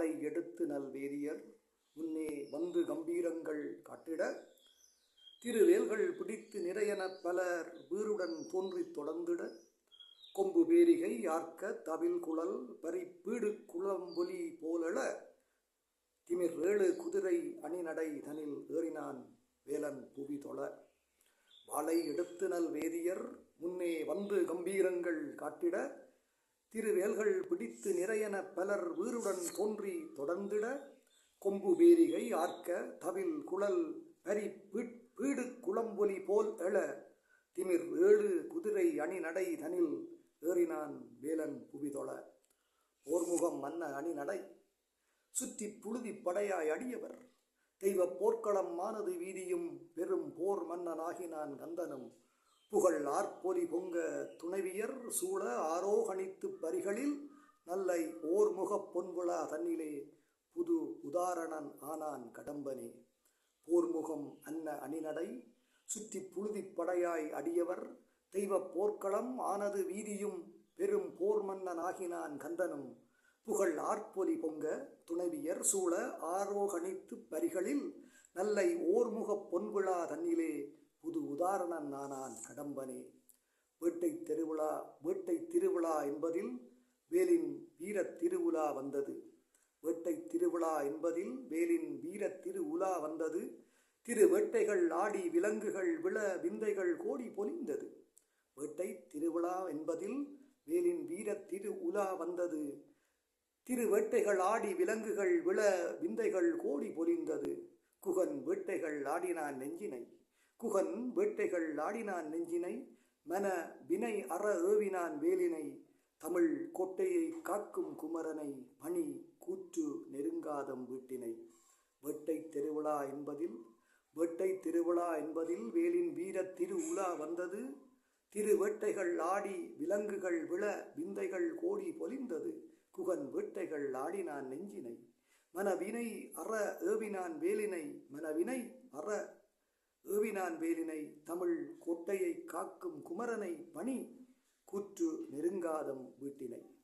வாளை எடுத்து நல்வேதியர் முன்னே வந்து கம்பீரங்கள் காட்டிட திருவேல்கள் பிடித்து நிறையன பலர் வீருடன் தோன்றித் தொடர்ந்திட கொம்பு பேரிகை யார்க்க தவில் குழல் பறிப்பீடு குளம்பொலி போலள திமிர் ஏழு குதிரை அணிநடை தனில் ஏறினான் வேலன் புவி தொழ. வாளை எடுத்து நல் வேதியர் முன்னே வந்து கம்பீரங்கள் காட்டிட திருவேல்கள் பிடித்து நிறையன பலர் வீருடன் தோன்றி தொடர்ந்திட கொம்பு பேரிகை ஆர்க்க தவில் குழல் பரி பீட்- பீடு குளம்பொலி போல் எழ திமிர் ஏழு குதிரை அணி நடை தனில் ஏறினான் வேலன் புவிதொழ. போர்முகம் மன்ன அணிநடை சுற்றி புழுதி படையாய் அடியவர் தெய்வ போர்க்களம் மானது வீதியும் பெரும் போர் மன்னனாகினான் கந்தனும். புகழ் ஆர்ப்பொலி பொங்க துணைவியர் சூழ ஆரோகணித்து பரிகளில் நல்லை ஓர்முகப் பொன்விழா தன்னிலே புது உதாரணன் ஆனான் கடம்பனே. போர்முகம் அன்ன அணிநடை சுற்றி புழுதி படையாய் அடியவர் தெய்வ போர்க்களம் ஆனது வீதியும் பெரும் போர் மன்னனாகினான் கந்தனும். புகழ் ஆர்ப்பொலி பொங்க துணைவியர் சூழ ஆரோகணித்து பரிகளில் நல்லை ஓர்முகப் பொன்விழா தன்னிலே புது உதாரணம் நானான் கடம்பனே. வேட்டை திருவிழா வேட்டை திருவிழா என்பதில் வேலின் வீரத் திருவிழா வந்தது. வேட்டை திருவிழா என்பதில் வேலின் வீரத் திருவுலா வந்தது. திரு வேட்டைகள் ஆடி விலங்குகள் விழ விந்தைகள் கோடி பொலிந்தது. வேட்டை திருவிழா என்பதில் வேலின் வீரத் திரு உலா வந்தது. திரு வேட்டைகள் ஆடி விலங்குகள் விழ விந்தைகள் கோடி பொலிந்தது. குகன் வேட்டைகள் ஆடினான் நெஞ்சினை. குகன் வேட்டைகள் ஆடினான் நெஞ்சினை மன வினை அற ஏவினான் வேலினை தமிழ் கோட்டையை காக்கும் குமரனை பணி கூற்று நெருங்காதம் வீட்டினை. வேட்டை திருவிழா என்பதில் வேட்டை திருவிழா என்பதில் வேலின் வீரத் திரு உலா வந்தது. திரு வேட்டைகள் ஆடி விலங்குகள் விழ விந்தைகள் கோடி பொலிந்தது. குகன் வேட்டைகள் ஆடினான் நெஞ்சினை மனவினை அற ஏவினான் வேலினை மனவினை அற ஏவினான் வேலினை தமிழ் கோட்டையை காக்கும் குமரனை பணி கூற்று நெருங்காதம் வீட்டினை.